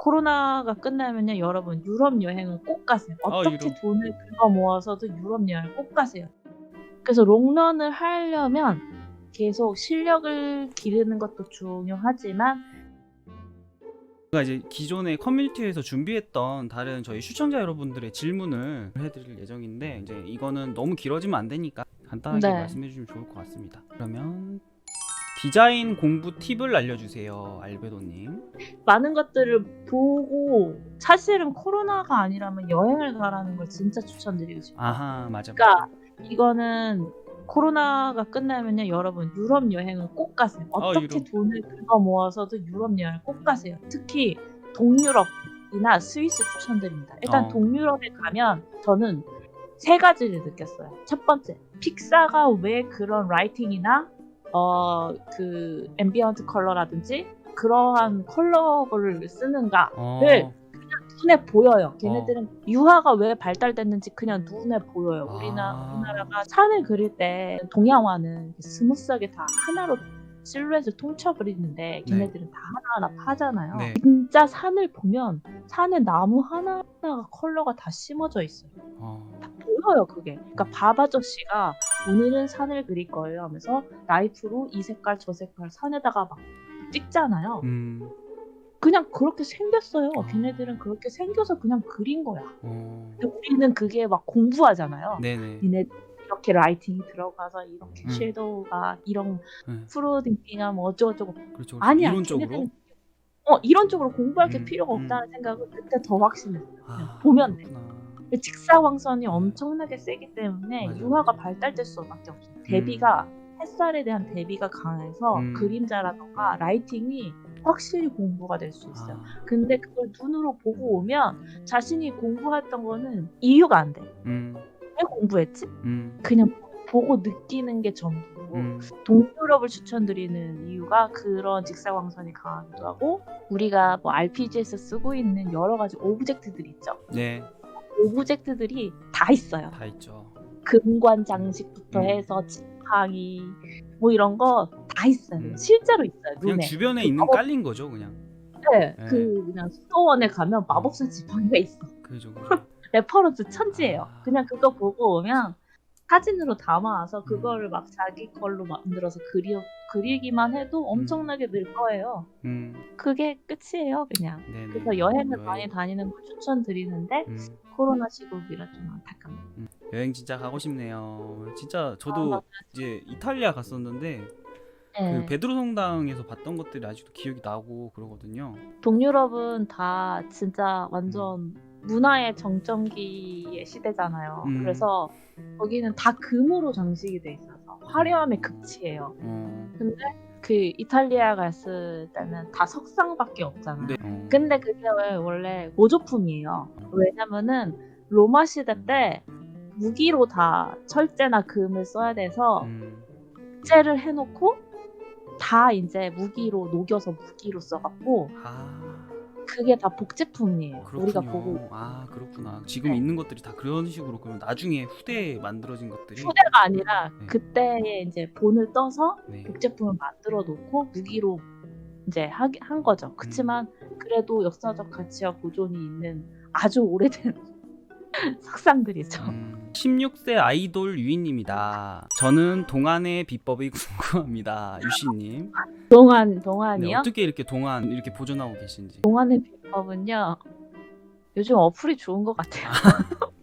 코로나가 끝나면요, 여러분 유럽 여행은 꼭 가세요. 아, 어떻게 유럽. 돈을 긁어 모아서도 유럽 여행을 꼭 가세요. 그래서 롱런을 하려면 계속 실력을 기르는 것도 중요하지만 제가 이제 기존의 커뮤니티에서 준비했던 다른 저희 시청자 여러분들의 질문을 해드릴 예정인데 이제 이거는 너무 길어지면 안 되니까 간단하게 네. 말씀해 주시면 좋을 것 같습니다. 그러면 디자인 공부 팁을 알려주세요, 알베도님. 많은 것들을 보고 사실은 코로나가 아니라면 여행을 가라는 걸 진짜 추천드리고 싶어요. 아하, 맞아. 그러니까 이거는 코로나가 끝나면요, 여러분 유럽 여행은 꼭 가세요. 어떻게 유럽. 돈을 긁어 모아서도 유럽 여행을 꼭 가세요. 특히 동유럽이나 스위스 추천드립니다. 일단 어. 동유럽에 가면 저는 세 가지를 느꼈어요. 첫 번째, 픽사가 왜 그런 라이팅이나 어 그 앰비언트 컬러라든지 그러한 컬러를 쓰는가 어, 네. 눈에 보여요. 걔네들은 유화가 왜 발달됐는지 그냥 눈에 보여요. 우리나 아. 우리나라가 산을 그릴 때 동양화는 스무스하게 다 하나로 실루엣을 통쳐버리는데 걔네들은 다 하나하나 파잖아요. 네. 진짜 산을 보면 산에 나무 하나하나가 컬러가 다 심어져 있어요. 어, 보여요 그게. 그러니까 밥 아저씨가 오늘은 산을 그릴 거예요 하면서 라이프로 이 색깔 저 색깔 산에다가 막 찍잖아요. 음, 그냥 그렇게 생겼어요. 아. 걔네들은 그렇게 생겨서 그냥 그린 거야. 어, 근데 우리는 그게 막 공부하잖아요. 네네. 얘네 이렇게 라이팅이 들어가서 이렇게 음. 섀도우가 이런 네. 프로딩킹하면 어쩌고저쩌고 그렇죠. 아니야. 이론적으로. 걔네들은 어 이론적으로 공부할 게 음, 필요가 음. 없다는 생각을 그때 더 확신했어요. 아, 보면 돼. 그렇구나. 직사광선이 엄청나게 세기 때문에 맞아. 유화가 발달될 수밖에 없어요. 대비가 햇살에 대한 대비가 강해서 음. 그림자라던가 라이팅이 확실히 공부가 될 수 있어요. 아, 근데 그걸 눈으로 보고 오면 자신이 공부했던 거는 이유가 안 돼. 음, 왜 공부했지? 음, 그냥 보고 느끼는 게 전부고 음, 동유럽을 추천드리는 이유가 그런 직사광선이 강하기도 하고 우리가 뭐 RPG에서 쓰고 있는 여러 가지 오브젝트들이 있죠. 네, 오브젝트들이 다 있어요. 다 있죠. 금관 장식부터 음. 해서 지팡이 뭐 이런 거 다 있어요. 음. 실제로 있어요. 그냥 눈에. 주변에 그 있는 마법- 깔린 거죠, 그냥. 네, 네. 그 그냥 수도원에 가면 마법사 지팡이가 있어. 그죠, 그죠. 레퍼런스 천지예요. 아. 그냥 그거 보고 오면 사진으로 담아와서 그거를 막 자기 걸로 만들어서 그리, 그리기만 해도 엄청나게 늘 거예요. 음, 그게 끝이에요, 그냥. 네네. 그래서 여행을 여행. 많이 다니는 걸 추천드리는데 음, 코로나 시국이라 좀 안타깝네요. 여행 진짜 가고 싶네요. 진짜 아, 저도 맞아요. 이제 이탈리아 갔었는데 네. 그 베드로 성당에서 봤던 것들이 아직도 기억이 나고 그러거든요. 동유럽은 다 진짜 완전 문화의 정점기의 시대잖아요. 음. 그래서 거기는 다 금으로 장식이 돼 있어서 화려함의 극치예요. 어, 근데 그 이탈리아 갔을 때는 다 석상밖에 없잖아요. 네. 어, 근데 그게 원래 모조품이에요. 왜냐면은 로마 시대 때 무기로 다 철제나 금을 써야 돼서 음, 째를 해놓고 다 이제 무기로 녹여서 무기로 써갖고 아, 그게 다 복제품이에요. 그렇군요. 우리가 보고 아, 그렇구나. 지금 네. 있는 것들이 다 그런 식으로 그럼 나중에 후대에 만들어진 것들이 후대가 아니라 네. 그때에 이제 본을 떠서 네. 복제품을 만들어 놓고 무기로 이제 하, 한 거죠. 그렇지만 음. 그래도 역사적 가치와 보존이 있는 아주 오래된 석상들이죠. 음, 16세 아이돌 유인님이다. 저는 동안의 비법이 궁금합니다. 유씨님. 동안 네, 동안이요? 어떻게 이렇게 동안 이렇게 보존하고 계신지. 동안의 비법은요. 요즘 어플이 좋은 것 같아요.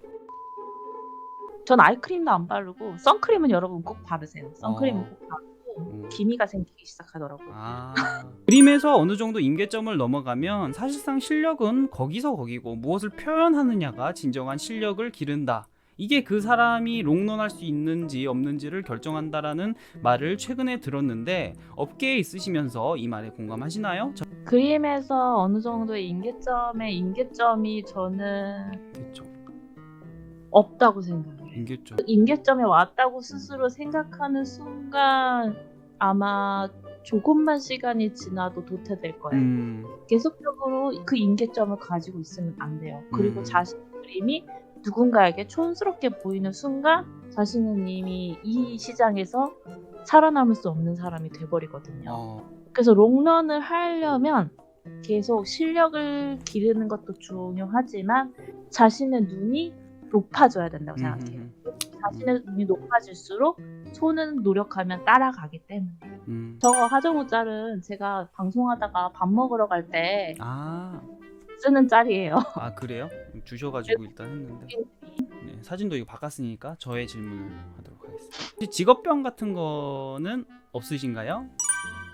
전 아이크림도 안 바르고 선크림은 여러분 꼭 바르세요. 선크림은 어. 꼭 바르고 음. 기미가 생기기 시작하더라고요. 아. 그림에서 어느 정도 임계점을 넘어가면 사실상 실력은 거기서 거기고 무엇을 표현하느냐가 진정한 실력을 기른다. 이게 그 사람이 롱런할 수 있는지 없는지를 결정한다라는 말을 최근에 들었는데 업계에 있으시면서 이 말에 공감하시나요? 저... 그림에서 어느 정도의 임계점의 임계점이 저는 그렇죠. 없다고 생각해요. 임계점. 임계점에 왔다고 스스로 생각하는 순간 아마 조금만 시간이 지나도 도태될 거예요. 음. 계속적으로 그 임계점을 가지고 있으면 안 돼요. 그리고 음. 자신의 그림이 누군가에게 촌스럽게 보이는 순간 자신은 이미 이 시장에서 살아남을 수 없는 사람이 돼버리거든요. 어. 그래서 롱런을 하려면 계속 실력을 기르는 것도 중요하지만 자신의 눈이 높아져야 된다고 생각해요. 음, 자신의 눈이 높아질수록 손은 노력하면 따라가기 때문에. 음. 저 하정우 짤은 제가 방송하다가 밥 먹으러 갈때 아, 쓰는 짤이에요. 아 그래요? 주셔가지고 일단 했는데 네, 사진도 이거 바꿨으니까 저의 질문을 하도록 하겠습니다. 혹시 직업병 같은 거는 없으신가요?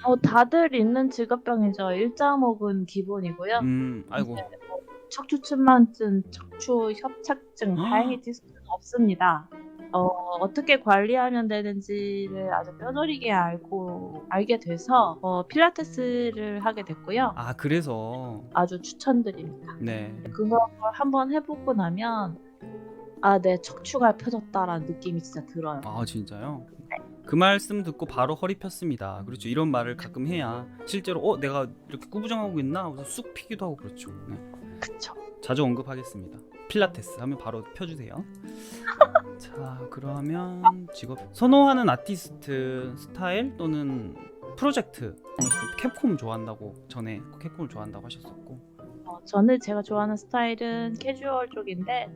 어, 다들 있는 직업병이죠. 일자목은 기본이고요. 음, 아이고. 척추 측만증, 척추 협착증, 아. 다행히 디스크는 없습니다. 어, 어떻게 관리하면 되는지를 아주 뼈저리게 알고 알게 돼서 어, 필라테스를 하게 됐고요. 아 그래서 아주 추천드립니다. 네. 그걸 한번 해보고 나면 아, 내 척추가 펴졌다라는 느낌이 진짜 들어요. 아 진짜요? 그 말씀 듣고 바로 허리 폈습니다. 그렇죠. 이런 말을 가끔 해야 실제로 어 내가 이렇게 꾸부정하고 있나 하고서 쑥 피기도 하고 그렇죠. 네. 그쵸. 자주 언급하겠습니다. 필라테스 하면 바로 펴주세요. 자 그러면 직업 선호하는 아티스트 스타일 또는 프로젝트 캡콤 좋아한다고 전에 캡콤을 좋아한다고 하셨었고 어, 저는 제가 좋아하는 스타일은 캐주얼 쪽인데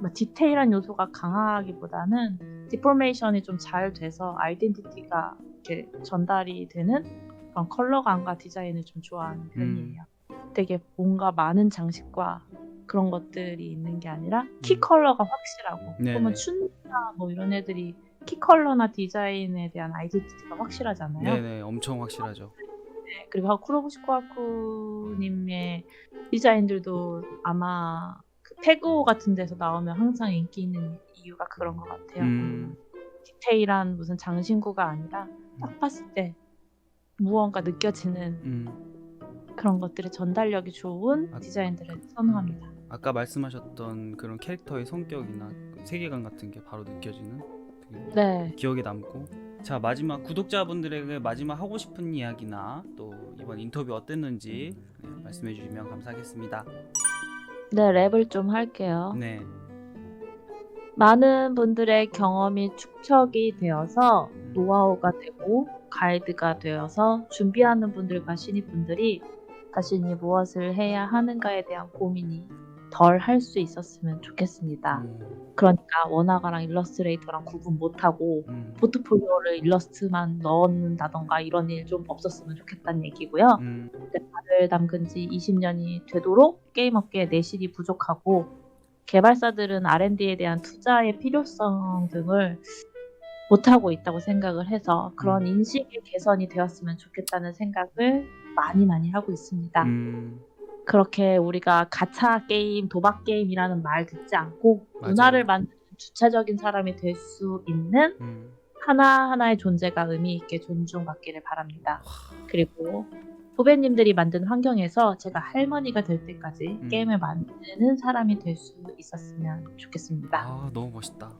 뭐 디테일한 요소가 강하기보다는 디포메이션이 좀 잘 돼서 아이덴티티가 이렇게 전달이 되는 그런 컬러감과 디자인을 좀 좋아하는 편이에요. 되게 뭔가 많은 장식과 그런 것들이 있는 게 아니라 키 음. 컬러가 확실하고 네네. 보면 춘나 뭐 이런 애들이 키 컬러나 디자인에 대한 아이덴티티가 확실하잖아요. 네네 엄청 확실하죠. 네, 그리고 쿠로부시코아쿠님의 디자인들도 아마 그 페그오 같은 데서 나오면 항상 인기 있는 이유가 그런 것 같아요. 음, 디테일한 무슨 장신구가 아니라 딱 봤을 때 무언가 느껴지는 음. 그런 것들의 전달력이 좋은 아, 디자인들을 선호합니다. 아까 말씀하셨던 그런 캐릭터의 성격이나 그 세계관 같은 게 바로 느껴지는 네. 기억에 남고 자 마지막 구독자분들에게 마지막 하고 싶은 이야기나 또 이번 인터뷰 어땠는지 네, 말씀해 주시면 감사하겠습니다. 네, 랩을 좀 할게요. 네. 많은 분들의 경험이 축적이 되어서 노하우가 되고 가이드가 되어서 준비하는 분들과 신입분들이 자신이 무엇을 해야 하는가에 대한 고민이 덜 할 수 있었으면 좋겠습니다. 음, 그러니까 원화가랑 일러스트레이터랑 구분 못하고 음, 포트폴리오를 일러스트만 넣는다던가 이런 일 좀 없었으면 좋겠다는 얘기고요. 음, 을 담근 지 20년이 되도록 게임 업계의 내실이 부족하고 개발사들은 R&D에 대한 투자의 필요성 등을 못하고 있다고 생각을 해서 그런 음. 인식의 개선이 되었으면 좋겠다는 생각을 많이 많이 하고 있습니다. 음, 그렇게 우리가 가차 게임, 도박 게임이라는 말 듣지 않고 맞아요. 문화를 만드는 주체적인 사람이 될 수 있는 음. 하나하나의 존재가 의미 있게 존중받기를 바랍니다. 그리고 후배님들이 만든 환경에서 제가 할머니가 될 때까지 음. 게임을 만드는 사람이 될 수 있었으면 좋겠습니다. 아 너무 멋있다.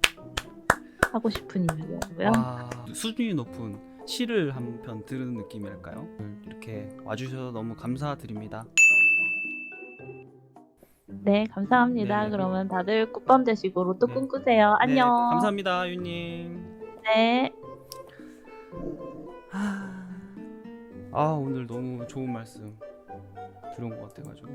하고 싶은 이유고요. 와 수준이 높은 시를 한 편 들은 느낌이랄까요? 이렇게 와주셔서 너무 감사드립니다. 네, 감사합니다. 네네. 그러면 다들 굿밤 되시고 로또 네. 꿈꾸세요. 네, 안녕. 감사합니다, 윤님. 네. 아 오늘 너무 좋은 말씀 들은 것 같아가지고